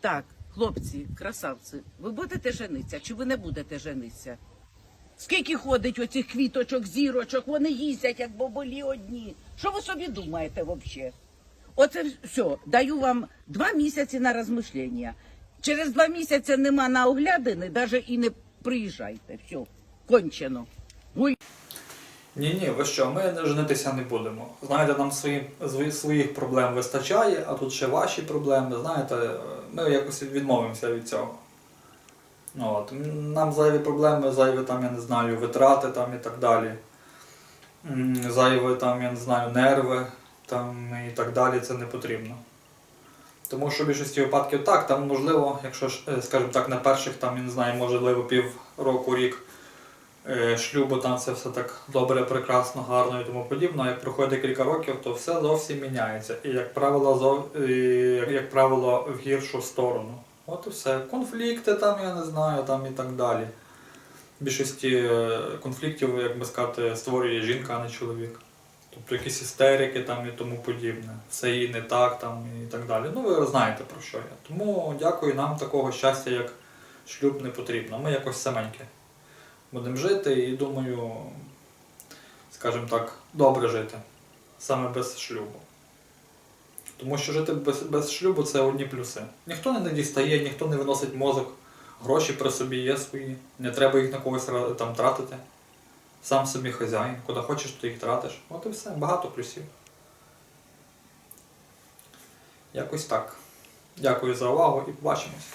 Так, хлопці, красавці, ви будете жениться чи ви не будете жениться? Скільки ходить оцих квіточок, зірочок, вони їздять, як боболі одні. Що ви собі думаєте взагалі? Оце все, даю вам два місяці на розмишлення. Через два місяці нема на оглядини, навіть і не приїжджайте. Все, кончено. Гуль. Ні, ні, ви що, ми не женитися не будемо. Знаєте, нам свої, своїх проблем вистачає, а тут ще ваші проблеми. Знаєте, ми якось відмовимося від цього. Ну, От. Нам зайві проблеми, зайві там, я не знаю, витрати там і так далі. Зайві там, я не знаю, нерви там і так далі, це не потрібно. Тому що в більшості випадків так, там можливо, якщо е, скажімо так, на перших там, я не знаю, можливо, пів року, рік шлюбу, там це все так добре, прекрасно, гарно і тому подібне. А як проходить кілька років, то все зовсім міняється. І як правило, зов... і, як правило, в гіршу сторону. От і все. Конфлікти там, я не знаю, там і так далі. Більшості е, конфліктів, як би сказати, створює жінка, а не чоловік. Тобто якісь істерики там і тому подібне. Все їй не так там і так далі. Ну ви знаєте про що я. Тому дякую, нам такого щастя, як шлюб, не потрібно. Ми якось саменькі будемо жити і думаю, скажімо так, добре жити. Саме без шлюбу. Тому що жити без, без шлюбу це одні плюси. Ніхто не дістає, ніхто не виносить мозок, гроші при собі є свої, не треба їх на когось там тратити. Сам собі хазяїн, куди хочеш, то їх тратиш. От і все, багато плюсів. Якось так. Дякую за увагу і побачимось.